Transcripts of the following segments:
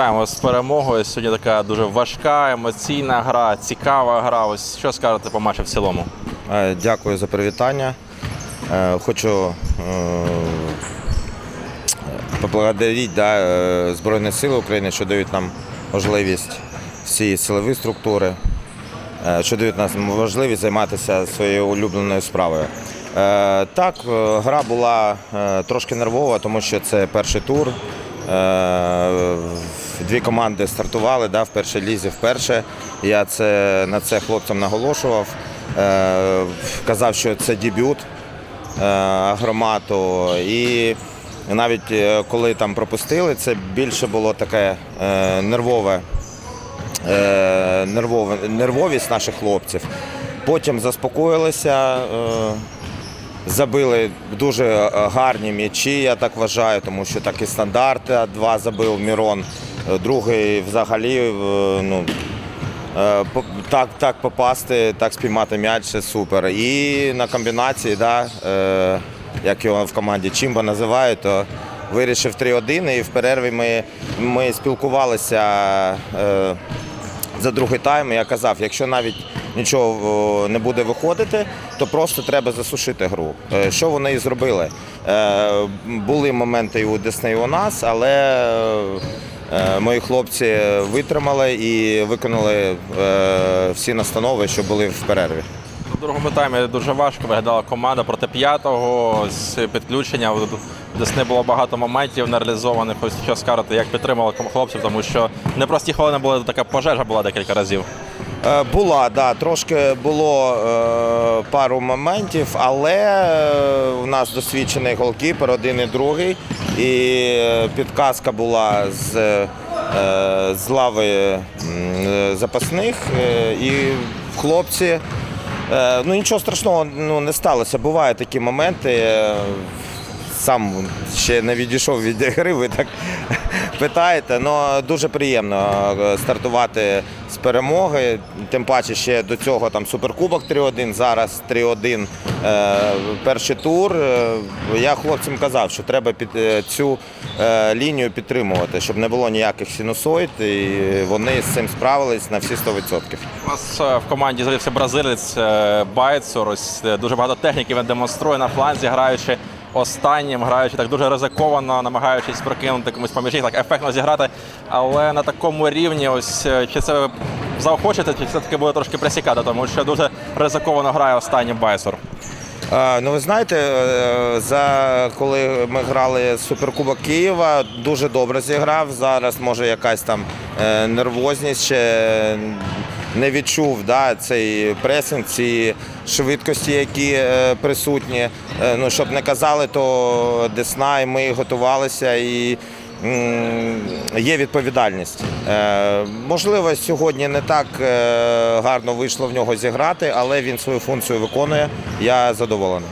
Вітаємо з перемогою. Сьогодні така дуже важка, емоційна гра, цікава гра. Ось що скажете по матчу в цілому? Е, Дякую за привітання. Е, Хочу е, поблагодарити да, Збройні Сили України, що дають нам можливість всі силові структури, що дають нам можливість займатися своєю улюбленою справою. Так, гра була трошки нервова, тому що це перший тур. Е, Дві команди стартували да, в першій лізі вперше. Я це, на це хлопцям наголошував. Е, Казав, що це дебют е, агромату. І навіть е, коли там пропустили, це більше було таке е, нервове, е, нервове, нервовість наших хлопців. Потім заспокоїлися. е, Забили дуже гарні м'ячі, я так вважаю, тому що так і стандарт е, два забив Мірон, е, другий взагалі е, ну, е, так, так попасти, так спіймати м'яч це супер. І на комбінації, да, е, як його в команді Чімба називають, то вирішив 3-1 і в перерві ми, ми спілкувалися. За другий тайм І я казав, якщо навіть нічого не буде виходити, то просто треба засушити гру. Що вони і зробили? Були моменти і у Десни, і у нас, але мої хлопці витримали і виконали е, всі настанови, що були в перерві. У другому таймі дуже важко виглядала команда проти п'ятого з підключення. Десь не було багато моментів нереалізованих. Ось що скажете, як підтримали хлопців, тому що непрості хвилини були така пожежа була декілька разів. Е, Була, да, трошки було е, пару моментів, але е, у нас досвідчений голкіпер, один і другий. І е, підказка була з, е, з лави е, запасних. е, І хлопці. е, Ну нічого страшного ну, не сталося. Бувають такі моменти. е, Сам ще не відійшов від гри, ви так питаєте. Ну дуже приємно е, стартувати перемоги. Тим паче ще до цього там суперкубок 3-1, зараз 3-1 е, перший тур. Е, Я хлопцям казав, що треба під е, цю лінію підтримувати, щоб не було ніяких синусоїд, і вони з цим справились на всі 100%. У нас в команді з'явився бразилець Байцур. Ось е, дуже багато техніки він демонструє на фланзі, граючи останнім, граючи так дуже ризиковано, намагаючись прокинути комусь поміж ніг, так ефектно зіграти. Але на такому рівні, ось е, чи це заохочете, чи все-таки буде трошки присікати, тому що дуже ризиковано грає останнім Байцур. А, Ну, ви знаєте, е, за коли ми грали Суперкубок Києва, дуже добре зіграв. Зараз може якась там е, нервозність ще не відчув да, цей пресинг, ці швидкості, які е, присутні. Е, Ну, щоб не казали, то Десна і ми готувалися і. Є відповідальність. Е, можливо, сьогодні не так гарно вийшло в нього зіграти, але він свою функцію виконує. Я задоволений.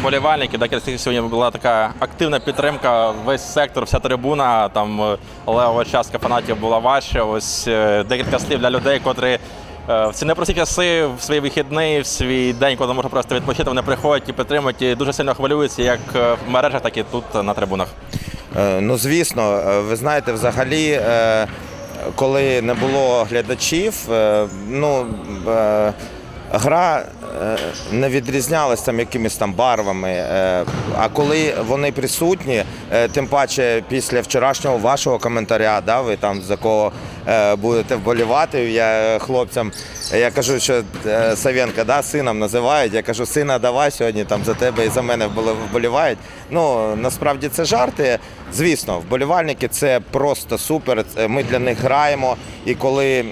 Вболівальники, декілька сьогодні була така активна підтримка. Весь сектор, вся трибуна, там е, левова частка фанатів була ваша. Ось е, декілька слів для людей, котрі е, в ці непрості часи, в свої вихідні, в свій день, коли можна просто відпочити, вони приходять і підтримують і дуже сильно хвилюються, як в мережах, так і тут на трибунах. Ну, звісно, ви знаєте, взагалі, коли не було глядачів, ну. Гра е, не відрізнялась там якимись там барвами. е, А коли вони присутні, е, тим паче після вчорашнього вашого коментаря, да, ви там за кого будете вболівати, я хлопцям я кажу, що е, Савенка да, сином називають. Я кажу, сина, давай сьогодні там за тебе і за мене вболівають. Ну насправді це жарти. Звісно, вболівальники це просто супер. Ми для них граємо. І коли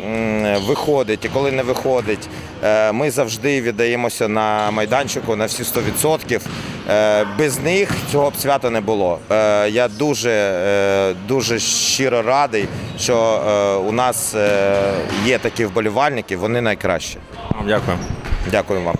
виходить, і коли не виходить, е, ми завжди віддаємося на майданчику на всі 100%. Е, Без них цього б свята не було. Е, Я дуже, е, дуже щиро радий, що у нас є такі вболівальники, вони найкращі. Дякую. Дякую вам.